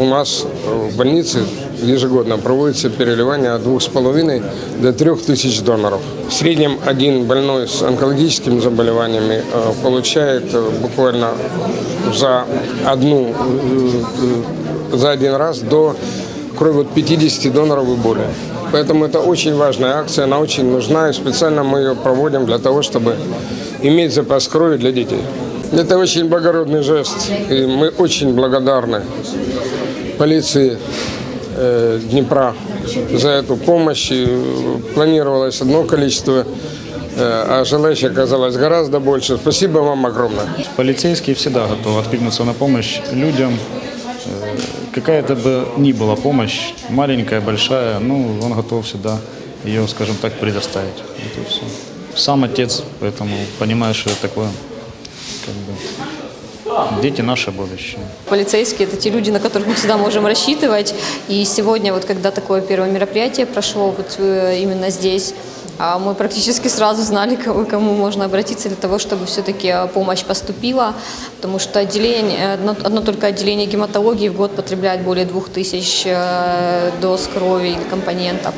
У нас в больнице ежегодно проводится переливание от 2,5 до 3 тысяч доноров. В среднем один больной с онкологическими заболеваниями э, получает э, буквально за одну, э, за один раз до крови от 50 доноров и более. Поэтому это очень важная акция, она очень нужна, и специально мы ее проводим для того, чтобы иметь запас крови для детей. Это очень благородный жест, и мы очень благодарны полиции э, Днепра за эту помощь. И планировалось одно количество, э, а желающих оказалось гораздо больше. Спасибо вам огромное. Полицейские всегда готовы откликнуться на помощь людям. Э, Какая-то бы ни была помощь, маленькая, большая, ну, он готов всегда ее, скажем так, предоставить. И все. Сам отец, поэтому понимаю, что это такое. Как бы, дети наше будущее. Полицейские – это те люди, на которых мы всегда можем рассчитывать. И сегодня, вот когда такое первое мероприятие прошло вот э, именно здесь, а, мы практически сразу знали, кого, кому можно обратиться для того, чтобы все-таки помощь поступила, потому что отделение, одно, одно только отделение гематологии в год потребляет более 2000 э, доз крови и компонентов.